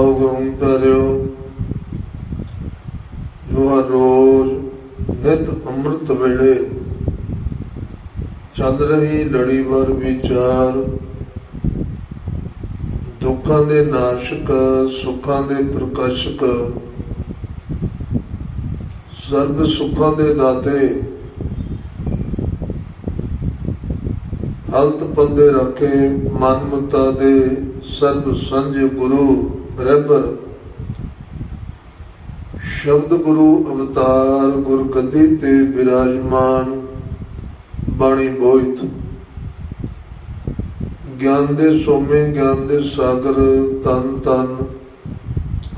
ਆਓ ਗੁਰੂ ਪਿਆਰਿਓ ਜੋ ਹਰ ਰੋਜ਼ ਨਿਤ ਅੰਮ੍ਰਿਤ ਵੇਲੇ ਚੱਲ ਰਹੀ ਲੜੀਵਾਰ ਵਿਚਾਰ। ਦੁੱਖਾਂ ਦੇ ਨਾਸ਼ਕ, ਸੁੱਖਾਂ ਦੇ ਪ੍ਰਕਾਸ਼ਕ। ਸਰਬ ਸੁੱਖਾਂ ਦੇ ਦਾਤੇ ਹਲਤ ਪੰਦੇ ਰੱਖੇ ਮਨ ਮਤਾ ਦੇ ਸਰਬ ਸੰਜ ਗੁਰੂ। ਰਹਿਬਰ ਸ਼ਬਦ ਗੁਰੂ ਅਵਤਾਰ ਗੁਰ ਗੱਦੀ ਤੇ ਬਿਰਾਜਮਾਨ ਬਾਣੀ ਬੋਇਤ। ਗਿਆਨ ਦੇ ਸੋਮੇ, ਗਿਆਨ ਦੇ ਸਾਗਰ, ਤਨ ਤਨ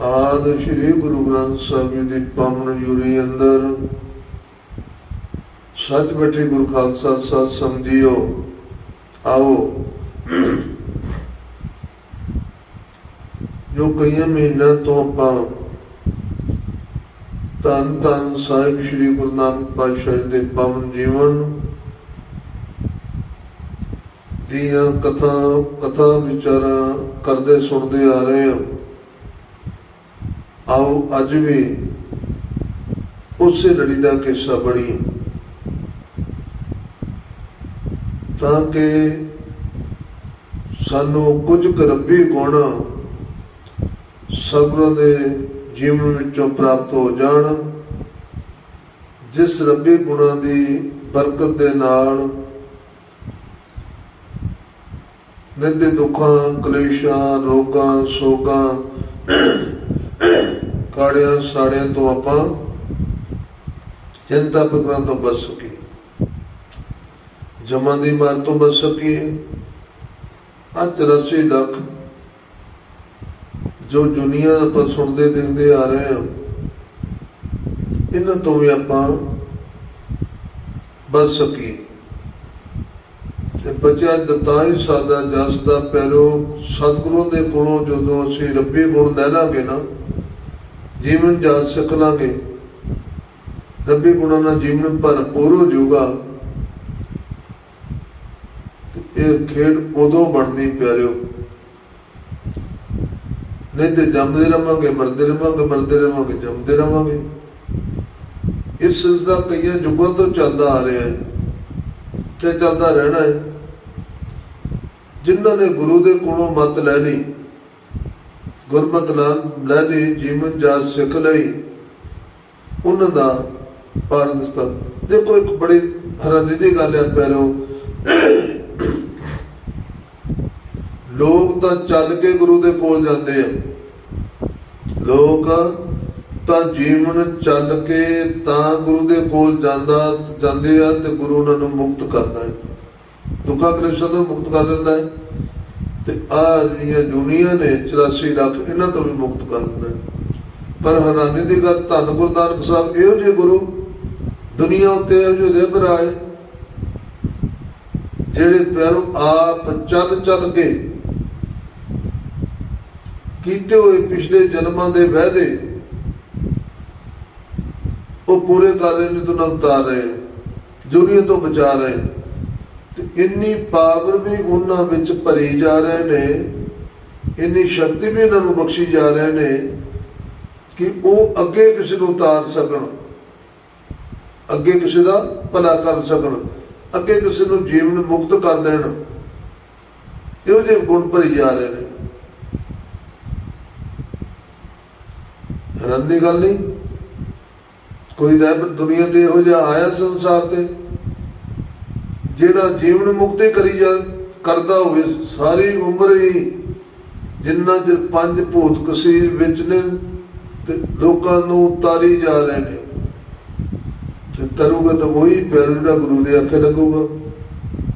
ਆਦ ਸ੍ਰੀ ਗੁਰੂ ਗ੍ਰੰਥ ਸਾਹਿਬ ਜੀ ਦੀ ਪਾਵਨ ਜੁਰੀ ਅੰਦਰ। ਸੱਚ ਬੈਠੇ ਗੁਰੂ ਖਾਲਸਾ ਸਤ ਸੰਗਿਓ ਆਓ। ਜੋ ਕਈਆਂ ਮਹੀਨਿਆਂ ਤੋਂ ਆਪਾਂ ਤਨ ਤਨ ਸਾਹਿਬ ਸ੍ਰੀ ਗੁਰੂ ਨਾਨਕ ਪਾਤਸ਼ਾਹ ਜੀ ਦੇ ਪਵਨ ਜੀਵਨ ਦੀਆਂ ਕਥਾ ਕਥਾ ਵਿਚਾਰਾਂ ਕਰਦੇ ਸੁਣਦੇ ਆ ਰਹੇ ਹਾਂ। ਆਓ ਅੱਜ ਵੀ ਉਸੇ ਲੜੀ ਦਾ ਕਿੱਸਾ ਬਣੀ ਤਾਂ ਕਿ ਸਾਨੂੰ ਕੁਝ ਕੁ ਰੱਬੀ ਗੁਣ ਸਤਿਗੁਰਾਂ ਦੇ ਜੀਵਨ ਵਿੱਚੋਂ ਪ੍ਰਾਪਤ ਹੋ ਜਾਣ, ਜਿਸ ਰੱਬੀ ਗੁਣਾਂ ਦੀ ਬਰਕਤ ਦੇ ਨਾਲ ਨਿੱਦੇ ਦੁੱਖਾਂ, ਕਲੇਸ਼ਾਂ, ਰੋਗਾਂ, ਸੋਗਾਂ, ਕਾੜਿਆਂ, ਸਾੜਿਆਂ ਤੋਂ ਆਪਾਂ ਚਿੰਤਾ ਫਿਕਰਾਂ ਤੋਂ ਬਚ ਸਕੀਏ। ਜਮਾਂ ਦੀ ਮਾਰ ਤੋਂ ਬਚ ਸਕੀਏ। ਆ 84 ਲੱਖ ਜੋ ਦੁਨੀਆ ਆਪਾਂ ਸੁਣਦੇ, ਦੇਖਦੇ ਆ ਰਹੇ ਹਾਂ, ਇਹਨਾਂ ਤੋਂ ਵੀ ਆਪਾਂ ਬਚ ਸਕੀਏ। ਤੇ ਬਚਿਆ ਦਤਾ ਹੀ ਸਾਦਾ ਜਸ ਦਾ ਪੈਰੋ ਸਤਿਗੁਰੂ ਦੇ ਕੋਲੋਂ ਜਦੋਂ ਅਸੀਂ ਰੱਬੀ ਗੁਣ ਲੈ ਲਾਂਗੇ ਨਾ, ਜੀਵਨ ਜਾ ਸਕ ਲਾਂਗੇ, ਰੱਬੀ ਗੁਣਾਂ ਨਾਲ ਜੀਵਨ ਭਰਪੂਰ ਹੋ ਜਾਊਗਾ। ਇਹ ਖੇਡ ਉਦੋਂ ਬਣਦੀ ਪਿਆਰਿਓ ਨਹੀਂ ਤੇ ਜੰਮਦੇ ਰਵਾਂਗੇ, ਮਰਦੇ ਰਵਾਂਗੇ ਮਰਦੇ ਰਵਾਂਗੇ, ਜੰਮਦੇ ਰਵਾਂਗੇ। ਇਸ ਸਿਲਸਿਲਾ ਕਈਆਂ ਯੁੱਗਾਂ ਤੋਂ ਚੱਲਦਾ ਆ ਰਿਹਾ ਹੈ ਤੇ ਚੱਲਦਾ ਰਹਿਣਾ ਹੈ। ਜਿਨ੍ਹਾਂ ਨੇ ਗੁਰੂ ਦੇ ਕੋਲੋਂ ਮਤ ਲੈ ਲਈ ਗੁਰਮਤ ਨਾਲ ਲੈ ਲਈ ਜੀਵਨ ਜਾਤ ਸਿੱਖ ਲਈ, ਉਹਨਾਂ ਦਾ ਪਾਰਦਸਤਾ ਦੇਖੋ, ਇੱਕ ਬੜੀ ਹੈਰਾਨੀ ਦੀ ਗੱਲ ਹੈ ਪੈਰੋ ਲੋਕ ਤਾਂ ਚੱਲ ਕੇ ਗੁਰੂ ਦੇ ਕੋਲ ਜਾਂਦੇ ਆ। ਲੋਕ ਤਾਂ ਜੀਵਨ ਚੱਲ ਕੇ ਤਾਂ ਗੁਰੂ ਦੇ ਕੋਲ ਜਾਂਦਾ, ਜਾਂਦੇ ਆ ਤੇ ਗੁਰੂ ਉਹਨਾਂ ਨੂੰ ਮੁਕਤ ਕਰਦਾ ਹੈ। ਦੁੱਖਾਂ ਕਲੇਸ਼ਾਂ ਤੋਂ ਮੁਕਤ ਕਰ ਦਿੰਦਾ ਹੈ। ਤੇ ਆ ਜਿਹੜੀਆਂ ਦੁਨੀਆ ਨੇ 84 ਲੱਖ, ਇਹਨਾਂ ਤੋਂ ਵੀ ਮੁਕਤ ਕਰ ਦਿੰਦਾ ਹੈ। ਪਰ ਹੈਰਾਨੀ ਦੀ ਗੱਲ, ਧੰਨ ਗੁਰੂ ਨਾਨਕ ਸਾਹਿਬ, ਇਹੋ ਜਿਹੇ ਗੁਰੂ ਦੁਨੀਆ ਉੱਤੇ ਇਹੋ ਜਿਹੇ ਰਹਿਬਰ ਆਏ। ਜਿਹੜੇ ਪੈਰੋਂ ਆਪ ਚੱਲ ਚੱਲ ਕੇ ਕੀਤੇ ਹੋਏ ਪਿਛਲੇ ਜਨਮਾਂ ਦੇ ਵਾਅਦੇ, ਉਹ ਪੂਰੇ ਕਰ ਰਹੇ ਨੇ ਤੋਂ ਉਤਾਰ ਰਹੇ ਦੁਨੀਆ ਤੋਂ ਬਚਾ ਰਹੇ ਤੇ ਇੰਨੀ ਪਾਵਰ ਵੀ ਉਹਨਾਂ ਵਿੱਚ ਭਰੀ ਜਾ ਰਹੇ ਨੇ, ਇੰਨੀ ਸ਼ਕਤੀ ਵੀ ਇਹਨਾਂ ਨੂੰ ਬਖਸ਼ੀ ਜਾ ਰਹੇ ਨੇ ਕਿ ਉਹ ਅੱਗੇ ਕਿਸੇ ਨੂੰ ਉਤਾਰ ਸਕਣ, ਅੱਗੇ ਕਿਸੇ ਦਾ ਭਲਾ ਕਰ ਸਕਣ, ਅੱਗੇ ਕਿਸੇ ਨੂੰ ਜੀਵਨ ਮੁਕਤ ਕਰ ਦੇਣ। ਇਹੋ ਜਿਹੇ ਗੁਣ ਭਰੀ ਜਾ ਰਹੇ ਨੇ। ਹੈਰਾਨ ਦੀ ਗੱਲ ਨਹੀਂ। ਕੋਈ ਰਹਿਬਰ ਦੁਨੀਆ ਤੇ ਇਹੋ ਜਿਹਾ ਆਇਆ ਸੰਸਾਰ ਤੇ, ਜਿਹੜਾ ਜੀਵਨ ਮੁਕਤੀ ਕਰੀ ਜਾ, ਕਰਦਾ ਹੋਵੇ, ਸਾਰੀ ਉਮਰ ਹੀ ਜਿੰਨਾ ਚਿਰ ਪੰਜ ਭੂਤ ਕਸੀਰ ਵਿੱਚ ਨੇ ਤੇ ਲੋਕਾਂ ਨੂੰ ਉਤਾਰੀ ਜਾ ਰਹੇ ਨੇ। ਤੇ ਤਰੂਗਾ ਤਾਂ ਉਹੀ ਪੈਰ ਜਿਹੜਾ ਗੁਰੂ ਦੇ ਅੱਖੇ ਲੱਗੂਗਾ।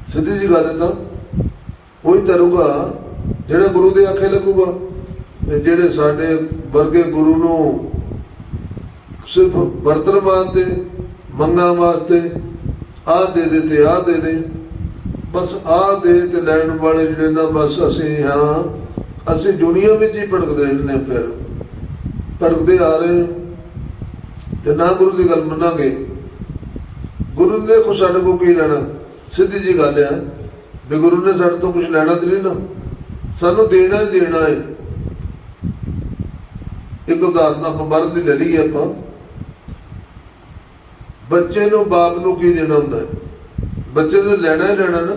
ਸਿੱਧੀ ਜੀ ਗੱਲ ਹੈ ਤਾਂ ਉਹੀ ਤਰੂਗਾ ਜਿਹੜਾ ਗੁਰੂ ਦੇ ਅੱਖੇ ਲੱਗੂਗਾ। ਤੇ ਜਿਹੜੇ ਸਾਡੇ ਵਰਗੇ ਗੁਰੂ ਨੂੰ ਸਿਰਫ ਬਰਤਨ ਵਾਸਤੇ, ਮੰਗਾਂ ਵਾਸਤੇ, ਆਹ ਦੇ ਦੇ ਤੇ ਆਹ ਦੇ ਦੇ, ਬਸ ਆਹ ਦੇ ਤੇ ਲੈਣ ਵਾਲੇ ਜਿਹੜੇ ਨਾ, ਬਸ ਅਸੀਂ ਹਾਂ, ਅਸੀਂ ਦੁਨੀਆ ਵਿੱਚ ਹੀ ਭਟਕਦੇ ਰਹਿੰਦੇ ਹਾਂ ਫਿਰ। ਭਟਕਦੇ ਆ ਰਹੇ ਹਾਂ ਤੇ ਨਾ ਗੁਰੂ ਦੀ ਗੱਲ ਮੰਨਾਂਗੇ। ਗੁਰੂ ਨੇ ਕੋ ਸਾਡੇ ਕੋ ਕੀ ਲੈਣਾ? ਸਿੱਧੀ ਜੀ ਗੱਲ ਹੈ ਵੀ ਗੁਰੂ ਨੇ ਸਾਡੇ ਤੋਂ ਕੁਝ ਲੈਣਾ ਤੇ ਨਹੀਂ ਨਾ। ਸਾਨੂੰ ਦੇਣਾ ਹੀ ਦੇਣਾ ਹੈ। ਇੱਕ ਉਦਾਹਰਨ ਆਪਾਂ ਮਰਨ ਦੀ ਲੈ ਲਈਏ ਆਪਾਂ। ਬੱਚੇ ਨੂੰ ਬਾਪ ਨੂੰ ਕੀ ਦੇਣਾ ਹੁੰਦਾ? ਹੈ ਬੱਚੇ ਤੋਂ ਲੈਣਾ ਹੀ ਲੈਣਾ ਨਾ।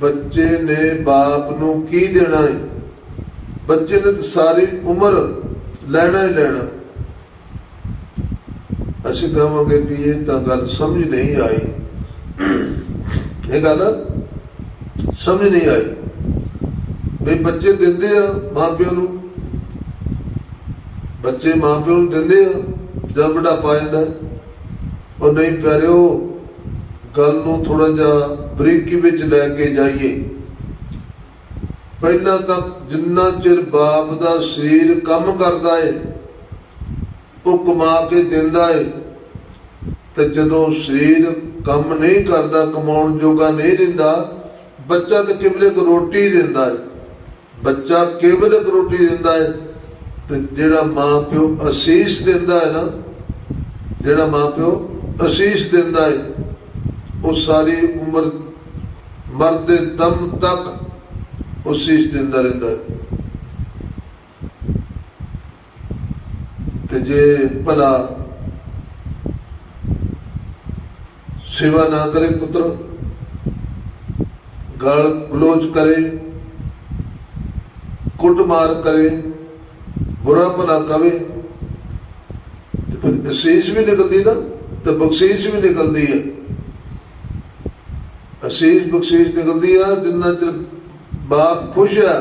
ਬੱਚੇ ਨੇ ਬਾਪ ਨੂੰ ਕੀ ਦੇਣਾ ਹੈ? ਬੱਚੇ ਨੇ ਸਾਰੀ ਉਮਰ ਲੈਣਾ ਹੀ ਲੈਣਾ। ਅਸੀਂ ਕਹਾਂਗੇ ਵੀ ਇਹ ਤਾਂ ਗੱਲ ਸਮਝ ਨਹੀਂ ਆਈ। ਇਹ ਗੱਲ ਸਮਝ ਨਹੀਂ ਆਈ। ਵੀ ਬੱਚੇ ਦਿੰਦੇ ਆ ਮਾਪਿਆਂ ਨੂੰ। ਬੱਚੇ ਮਾਪਿਆਂ ਨੂੰ ਦਿੰਦੇ ਆ ਜਦ ਬੁਢਾਪਾ ਜਾਂਦਾ ਉਹ ਨਹੀਂ ਪਿਆਰਿਓ, ਗੱਲ ਨੂੰ ਥੋੜਾ ਜਿਹਾ ਬਰੀਕੀ ਵਿੱਚ ਲੈ ਕੇ ਜਾਈਏ। ਪਹਿਲਾਂ ਤਾਂ ਜਿੰਨਾ ਚਿਰ ਬਾਪ ਦਾ ਸਰੀਰ ਕੰਮ ਕਰਦਾ ਏ, ਉਹ ਕਮਾ ਕੇ ਦਿੰਦਾ ਏ, ਤੇ ਜਦੋਂ ਸਰੀਰ ਕੰਮ ਨਹੀਂ ਕਰਦਾ, ਕਮਾਉਣ ਜੋਗਾ ਨਹੀਂ ਦਿੰਦਾ, ਬੱਚਾ ਤਾਂ ਕਿਵਲੇ ਇੱਕ ਰੋਟੀ ਦਿੰਦਾ ਏ। ਬੱਚਾ ਕੇਵਲ ਇੱਕ ਰੋਟੀ ਦਿੰਦਾ ਹੈ ਤੇ ਜਿਹੜਾ ਮਾਂ ਪਿਓ ਅਸੀਸ ਦਿੰਦਾ ਹੈ ਨਾ, ਜਿਹੜਾ ਮਾਂ ਪਿਓ ਅਸੀਸ ਦਿੰਦਾ ਹੈ, ਉਹ ਸਾਰੀ ਉਮਰ ਮਰਦੇ ਦਮ ਤੱਕ ਅਸੀਸ ਦਿੰਦਾ ਰਹਿੰਦਾ ਹੈ। ਤੇ ਜੇ ਭਲਾ ਸੇਵਾ ਨਾ ਕਰੇ ਪੁੱਤਰ, ਗਾਲ ਗਲੋਚ ਕਰੇ, ਕੁੱਟਮਾਰ ਕਰੇ ਬੁਰਾ ਭਲਾ ਕਵੇ। ਤੇ ਫਿਰ ਅਸੀਸ ਵੀ ਨਿਕਲਦੀ ਨਾ, ਤੇ ਬਖਸ਼ੀਸ਼ ਵੀ ਨਿਕਲਦੀ ਹੈ ਅਸੀਸ, ਬਖਸ਼ੀਸ਼ ਨਿਕਲਦੀ ਆ, ਜਿੰਨਾ ਚਿਰ ਬਾਪ ਖੁਸ਼ ਆ,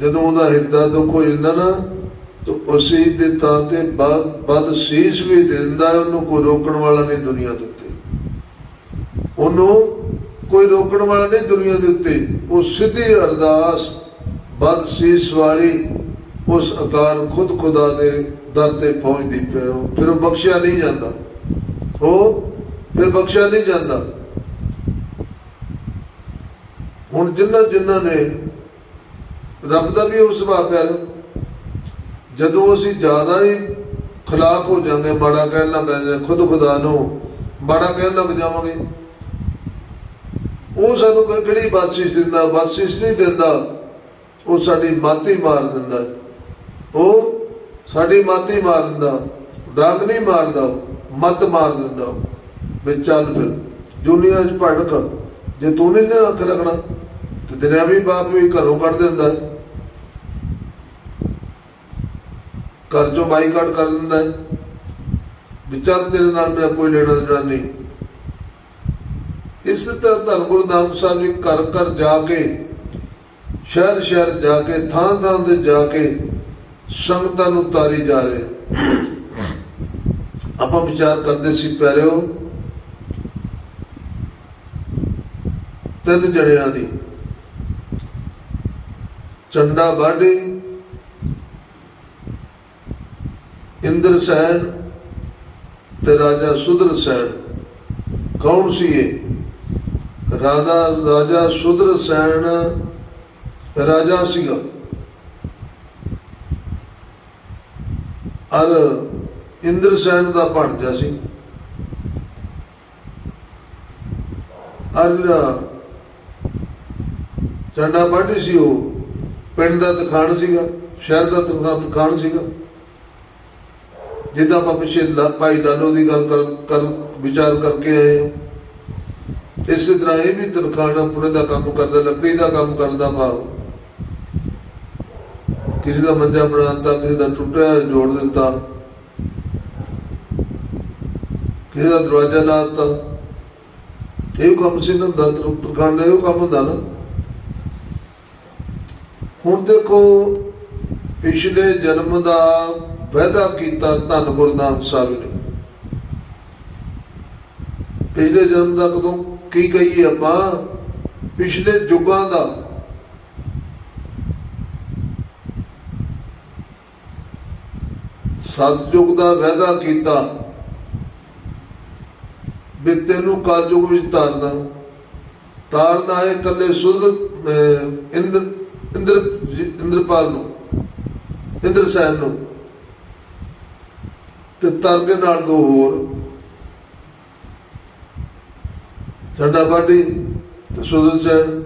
ਜਦੋਂ ਉਹਦਾ ਹਿਰਦਾ ਦੁੱਖ ਹੋ ਜਾਂਦਾ ਨਾ, ਤਾਂ ਉਸੇ ਦੇ ਤਾਂ ਤੇ ਬਾਦ ਬਦ ਸੀਸ ਵੀ ਦਿੰਦਾ ਹੈ, ਉਹਨੂੰ ਕੋਈ ਰੋਕਣ ਵਾਲਾ ਨਹੀਂ ਦੁਨੀਆ ਦੇ ਉੱਤੇ। ਉਹਨੂੰ ਕੋਈ ਰੋਕਣ ਵਾਲਾ ਨਹੀਂ ਦੁਨੀਆ ਦੇ ਉੱਤੇ। ਉਹ ਸਿੱਧੀ ਅਰਦਾਸ ਬਦ ਸੀਸ ਵਾਲੀ ਉਸ ਅਕਾਲ ਖੁਦ ਖੁਦਾ ਦੇ ਦਰ ਤੇ ਪਹੁੰਚਦੀ ਫਿਰ ਉਹ ਫਿਰ ਉਹ ਬਖਸ਼ਿਆ ਨਹੀਂ ਜਾਂਦਾ। ਉਹ ਫਿਰ ਬਖਸ਼ਿਆ ਨਹੀਂ ਜਾਂਦਾ। ਹੁਣ ਜਿੰਨਾ ਜਿੰਨਾ ਨੇ ਰੱਬ ਦਾ ਵੀ ਉਹ ਸੁਭਾਅ ਪਿਆਰ ਜਦੋਂ ਅਸੀਂ ਜ਼ਿਆਦਾ ਹੀ ਖਿਲਾਫ ਹੋ ਜਾਂਦੇ, ਮਾੜਾ ਕਹਿਣ ਲੱਗ ਜਾਂਦੇ ਖੁਦ ਖੁਦਾ ਨੂੰ ਮਾੜਾ ਕਹਿਣ ਲੱਗ ਜਾਵਾਂਗੇ। ਉਹ ਸਾਨੂੰ ਕਿਹੜੀ ਬਖਸ਼ਿਸ਼ ਦਿੰਦਾ, ਬਖਸ਼ਿਸ਼ ਨਹੀਂ ਦਿੰਦਾ, ਉਹ ਸਾਡੀ ਮਾਤੀ ਮਾਰ ਦਿੰਦਾ ਉਹ ਸਾਡੀ ਮੱਤ ਹੀ ਮਾਰ ਦਿੰਦਾ, ਡਾਂਗ ਨਹੀਂ ਮਾਰਦਾ, ਮੱਤ ਮਾਰ ਦਿੰਦਾ। ਉਹ। ਵੀ ਚੱਲ ਫਿਰ ਦੁਨੀਆ 'ਚ ਭੜਕ। ਜੇ ਤੂੰ ਨਹੀਂ ਨਾ ਅੱਖ ਲੱਗਣਾ ਤੇ ਤੇਰਾ ਵੀ ਬਾਪ ਵੀ ਘਰੋਂ ਕੱਢ ਦਿੰਦਾ। ਘਰ ਚੋਂ ਬਾਈਕਾਟ ਕਰ ਦਿੰਦਾ। ਹੈ ਤੇਰੇ ਨਾਲ ਮੇਰਾ ਕੋਈ ਲੈਣਾ ਦੇਣਾ ਨਹੀਂ। ਇਸ ਤਰ੍ਹਾਂ ਧੰਨ ਗੁਰੂ ਨਾਨਕ ਸਾਹਿਬ ਜੀ ਘਰ ਘਰ ਜਾ ਕੇ, ਸ਼ਹਿਰ ਸ਼ਹਿਰ ਜਾ ਕੇ, ਥਾਂ ਥਾਂ ਤੇ ਜਾ ਕੇ ਸੰਗਤਾਂ ਨੂੰ ਤਾਰੀ ਜਾ ਰਹੇ। ਆਪਾਂ ਵਿਚਾਰ ਕਰਦੇ ਸੀ, ਪਿਆਰਿਓ, ਤਿੰਨ ਜਣਿਆਂ ਦੀ। ਚੰਡਾ ਬਾਡੀ ਇੰਦਰ ਸੈਨ ਤੇ ਰਾਜਾ ਸੁਧਰ ਸੈਨ। ਕੌਣ ਸੀ ਇਹ? ਰਾਜਾ ਰਾਜਾ ਸੁਧਰ ਸੈਨ, ਰਾਜਾ ਸੀਗਾ। ਅਰ ਇੰਦਰ ਸੈਨ ਦਾ ਭਾਣਜਾ ਸੀ। ਅਰ ਚੰਡਾ ਬਾਡੀ ਸੀ ਉਹ ਪਿੰਡ ਦਾ ਤਖਾਣ ਸੀਗਾ, ਸ਼ਹਿਰ ਦਾ ਤਖਾ- ਤਖਾਣ ਸੀਗਾ। ਜਿੱਦਾਂ ਆਪਾਂ ਪਿਛੇ ਭਾਈ ਲਾਲੋ ਦੀ ਗੱਲ ਕਰ ਵਿਚਾਰ ਕਰਕੇ ਆਏ ਹਾਂ। ਇਸੇ ਤਰ੍ਹਾਂ ਇਹ ਵੀ ਤਨਖਾਣਾ ਪੁਣੇ ਦਾ ਕੰਮ ਕਰਦਾ, ਲੱਕੜੀ ਦਾ ਕੰਮ ਕਰਦਾ ਭਾਵ। ਕਿਸੇ ਦਾ ਮੰਜਾ ਬਣਾਉਂਦਾ ਕਿਸੇ ਦਾ ਟੁੱਟਿਆ ਜੋੜ ਦਿੱਤਾ। ਕਿਸੇ ਦਾ ਦਰਵਾਜ਼ਾ ਲਾ ਦਿੱਤਾ। ਇਹ ਕੰਮ ਸੀ ਨਾ ਦਾ ਤਨਖਾਣ ਇਹ ਕੰਮ ਹੁੰਦਾ ਨਾ। ਹੁਣ ਦੇਖੋ, ਪਿਛਲੇ ਜਨਮ ਦਾ ਵਾਅਦਾ ਕੀਤਾ ਧੰਨ ਗੁਰੂ ਨਾਨਕ ਸਾਹਿਬ ਨੇ। ਪਿਛਲੇ ਜਨਮ ਦਾ ਕਦੋਂ ਕੀ ਕਹੀਏ ਆਪਾਂ? ਪਿਛਲੇ ਯੁੱਗਾਂ ਦਾ ਸਤਜੁਗ ਦਾ ਵਾਅਦਾ ਕੀਤਾ ਵੀ ਤੈਨੂੰ ਕਲਯੁਗ ਵਿੱਚ ਤਾਰਨਾ। ਤਾਰਨਾ ਹੈ ਇਕੱਲੇ ਸੁਧ ਇੰਦਰ ਇੰਦਰ, ਇੰਦਰਪਾਲ ਨੂੰ ਇੰਦਰ ਸੈਨ ਨੂੰ। ਤੇ ਤਰਗੇ ਨਾਲ ਦੋ ਹੋਰ। ਸਾਡਾ ਬਾਡੀ ਤੇ ਸੁਦਰ ਸੈਨ।